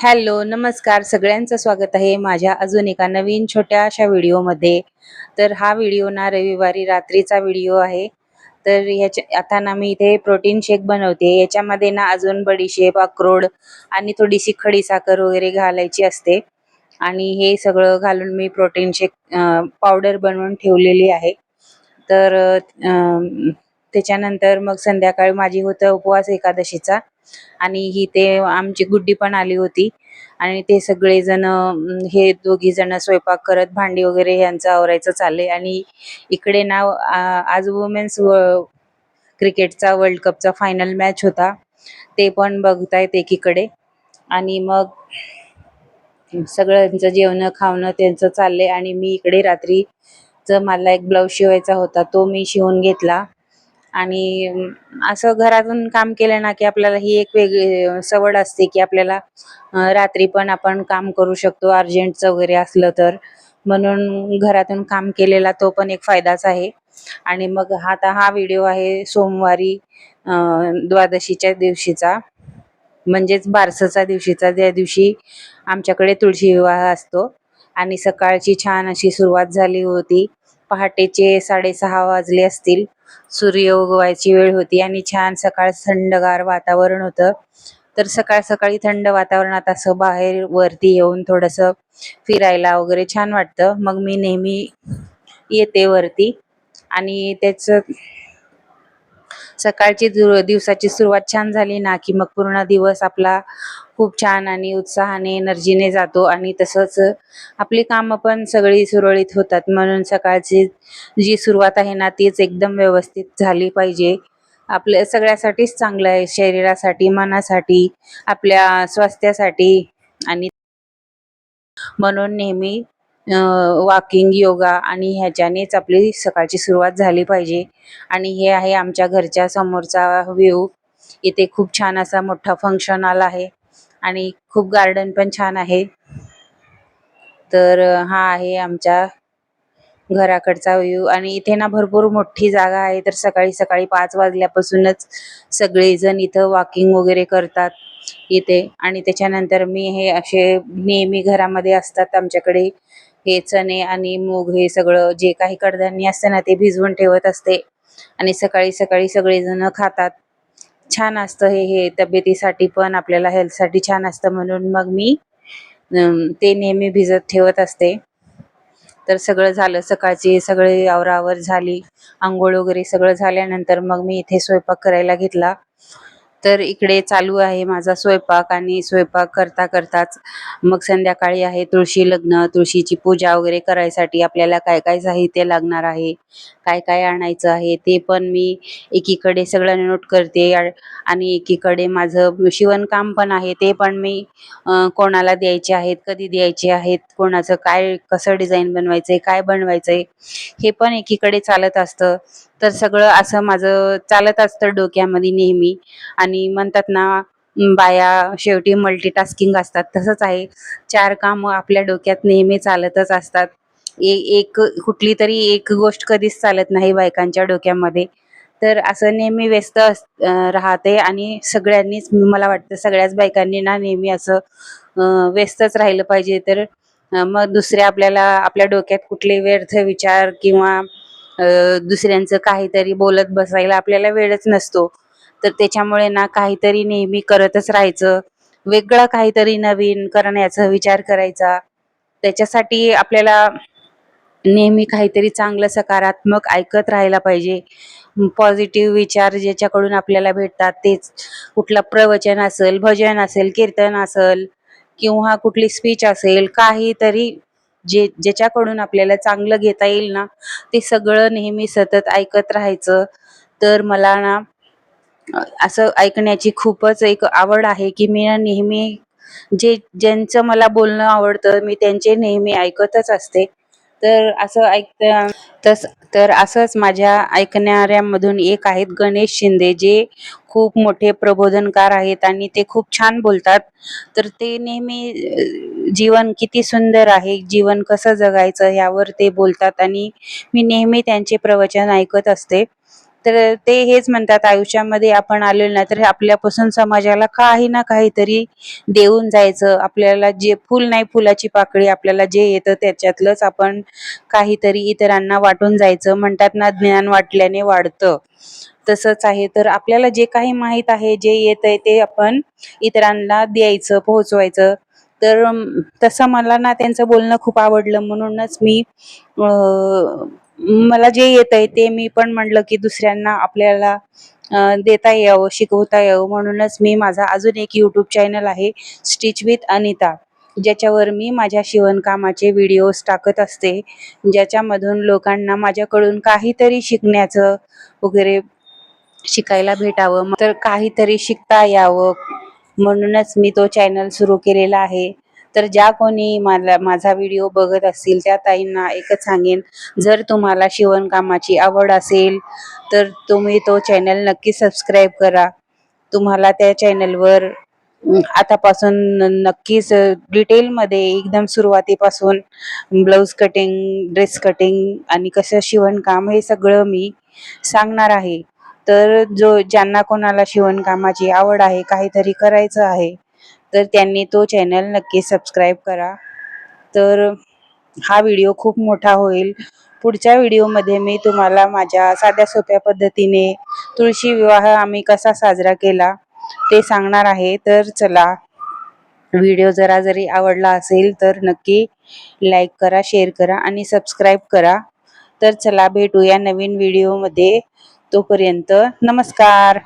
Hello नमस्कार. सगळ्यांचं स्वागत आहे माझ्या अजून एका नवीन छोट्या अशा व्हिडिओमध्ये. तर हा व्हिडिओ ना रविवारी रात्रीचा व्हिडिओ आहे. तर ह्याच्या आता ना मी इथे प्रोटीन शेक बनवते. याच्यामध्ये ना अजून बडीशेप अक्रोड आणि थोडीशी खडी साखर वगैरे घालायची असते. आणि हे सगळं घालून मी प्रोटीन शेक पावडर बनवून ठेवलेली आहे. तर त्याच्यानंतर मग संध्याकाळी माझी होतं उपवास एकादशीचा. आणि ही ते आमची गुड्डी पण आली होती. आणि ते सगळेजण हे दोघी जण स्वयंपाक करत भांडी वगैरे यांचं आवरायचं चाललंय. आणि इकडे ना आज वुमेन्स क्रिकेटचा वर्ल्ड कपचा फायनल मॅच होता. ते पण बघतायत एकीकडे. आणि मग सगळ्यांचं जेवण खावणं त्यांचं चाललंय. आणि मी इकडे रात्री मला एक ब्लाऊज शिवायचा होता. तो मी शिवून घेतला. आणि असं घरातून काम केलं ना की आपल्याला ही एक वेगळी सवड असते की आपल्याला रात्री पण आपण काम करू शकतो अर्जंटचं वगैरे असलं तर. म्हणून घरातून काम केलेला तो पण एक फायदाच आहे. आणि मग हा आता हा व्हिडिओ आहे सोमवारी द्वादशीच्या दिवशीचा. म्हणजेच बारसचा दिवशीचा. ज्या दिवशी आमच्याकडे तुळशी विवाह असतो. आणि सकाळची छान अशी सुरुवात झाली होती. पहाटेचे साडेसहा वाजले असतील. सूर्य उगवायची वेळ होती आणि छान सकाळ थंडगार वातावरण होतं. तर सकाळ सकाळी थंड वातावरणात असं बाहेर वरती येऊन थोडंसं फिरायला वगैरे छान वाटतं. मग मी नेहमी येते वरती आणि त्याचं सकाळची दु- दिवसाची सुरुवात छान झाली ना की मग पूर्ण दिवस आपला खूप छान आणि उत्साहाने एनर्जीने जातो. आणि तसंच आपली कामं पण सगळी सुरळीत होतात. म्हणून सकाळची जी सुरुवात आहे ना तीच एकदम व्यवस्थित झाली पाहिजे. आपल्या सगळ्यासाठीच चांगलं आहे. शरीरासाठी मनासाठी आपल्या स्वास्थ्यासाठी. आणि म्हणून नेहमी वॉकिंग योगा आणि ह्याच्यानेच आपली सकाळची सुरुवात झाली पाहिजे. आणि हे आहे आमच्या घरच्या समोरचा व्ह्यू इथे खूप छान असा मोठा फंक्शन आला आहे आणि खूप गार्डन पण छान आहे. तर हा आहे आमच्या घराकडचा व्ह्यू आणि इथे ना भरपूर मोठी जागा आहे. तर सकाळी सकाळी पाच वाजल्यापासूनच सगळेजण इथं वॉकिंग वगैरे करतात इथे. आणि त्याच्यानंतर मी हे असे नेहमी घरामध्ये असतात आमच्याकडे. हे चणे आणि मूग हे सगळं जे काही कडधान्य असतं ना ते भिजवून ठेवत असते. आणि सकाळी सकाळी सगळेजण खातात. छान असतं हे हे तब्येतीसाठी पण आपल्याला हेल्थसाठी छान असतं म्हणून मग मी ते नेहमी भिजत ठेवत असते. तर सगळं झालं सकाळची सगळी आवरावर झाली. आंघोळ वगैरे सगळं झाल्यानंतर मग मी इथे स्वयंपाक करायला घेतला. तर इकडे चालू आहे माझा स्वयंपाक आणि स्वयंपाक करता करताच मग संध्याकाळी आहे तुळशी लग्न तुळशीची पूजा वगैरे करायसाठी आपल्याला काय काय साहित्य लागणार आहे काय काय आणायचं आहे ते पण मी एकीकडे सगळं नोट करते. आणि एकीकडे माझं शिवणकाम पण आहे ते पण मी कोणाला द्यायचे आहेत कधी द्यायचे आहेत कोणाचं काय कसं डिझाईन बनवायचं आहे काय बनवायचं आहे हे पण एकीकडे चालत असतं. तर सगळं असं माझं चालत असतं डोक्यामध्ये नेहमी. आणि म्हणतात ना बाया शेवटी मल्टीटास्किंग असतात. तसंच आहे. चार कामं आपल्या डोक्यात नेहमी चालतच असतात. ए एक कुठली तरी एक गोष्ट कधीच चालत नाही बायकांच्या डोक्यामध्ये. तर असं नेहमी व्यस्त अस राहते आणि सगळ्यांनीच मला वाटतं सगळ्याच बायकांनी ना नेहमी असं व्यस्तच राहिलं पाहिजे. तर मग दुसऱ्या आपल्याला आपल्या डोक्यात कुठले व्यर्थ विचार किंवा दुसऱ्यांचं काहीतरी बोलत बसायला आपल्याला वेळच नसतो. तर त्याच्यामुळे ना काहीतरी नेहमी करतच राहायचं. वेगळं काहीतरी नवीन करण्याचा विचार करायचा. त्याच्यासाठी आपल्याला नेहमी काहीतरी चांगलं सकारात्मक ऐकत राहायला पाहिजे. पॉझिटिव्ह विचार ज्याच्याकडून आपल्याला भेटतात तेच. कुठलं प्रवचन असेल भजन असेल कीर्तन असेल किंवा कुठली स्पीच असेल काहीतरी जे ज्याच्याकडून आपल्याला चांगलं घेता येईल ना ते सगळं नेहमी सतत ऐकत राहायचं. तर मला ना असं ऐकण्याची खूपच एक आवड आहे की मी नेहमी जे ज्यांचं मला बोलणं आवडतं मी त्यांचे नेहमी ऐकतच असते. तर असं ऐकता तस तर असंच माझ्या ऐकणाऱ्यांमधून एक आहेत गणेश शिंदे जे खूप मोठे प्रबोधनकार आहेत आणि ते खूप छान बोलतात. तर ते नेहमी जीवन किती सुंदर आहे जीवन कसं जगायचं यावर ते बोलतात आणि मी नेहमी त्यांचे प्रवचन ऐकत असते. तर ते हेच म्हणतात आयुष्यामध्ये आपण आलेलो ना तर आपल्यापासून समाजाला काही ना काहीतरी देऊन जायचं. आपल्याला जे फुल नाही फुलाची पाकळी आपल्याला जे येतं त्याच्यातलंच आपण काहीतरी इतरांना वाटून जायचं. म्हणतात ना ज्ञान वाटल्याने वाढतं. तसंच आहे. तर आपल्याला जे काही माहीत आहे जे येत आहे ते आपण इतरांना द्यायचं पोहोचवायचं. तर तसं मला ना त्यांचं बोलणं खूप आवडलं. म्हणूनच मी मला जे येत आहे ते मी पण म्हणलं की दुसऱ्यांना आपल्याला देता यावं शिकवता यावं. म्हणूनच मी माझा अजून एक यूट्यूब चॅनल आहे स्टिच विथ अनिता ज्याच्यावर मी माझ्या शिवणकामाचे व्हिडिओज टाकत असते. ज्याच्यामधून लोकांना माझ्याकडून काहीतरी शिकण्याचं वगैरे शिकायला भेटावं. तर काहीतरी शिकता यावं. म्हणूनच मी तो चॅनल सुरू केलेला आहे. तर ज्या कोणी मला माझा व्हिडिओ बघत असतील त्या ताईंना एकच सांगेन जर तुम्हाला शिवणकामाची आवड असेल तर तुम्ही तो चॅनल नक्की सबस्क्राईब करा. तुम्हाला त्या चॅनलवर आतापासून न- नक्कीच डिटेलमध्ये एकदम सुरुवातीपासून ब्लाऊज कटिंग ड्रेस कटिंग आणि कसं शिवणकाम हे सगळं मी सांगणार आहे. तर जो ज्यांना कोणाला शिवणकामाची आवड आहे काहीतरी करायचं आहे तर त्यांनी तो चॅनल नक्की सबस्क्राईब करा. तर हा व्हिडिओ खूप मोठा होईल. पुढच्या व्हिडिओमध्ये मी तुम्हाला माझ्या साध्या सोप्या पद्धतीने तुळशी विवाह आम्ही कसा साजरा केला ते सांगणार आहे. तर चला व्हिडिओ जरा जरी आवडला असेल तर नक्की लाईक करा शेअर करा आणि सबस्क्राईब करा. तर चला भेटूया नवीन व्हिडिओमध्ये तोपर्यंत नमस्कार.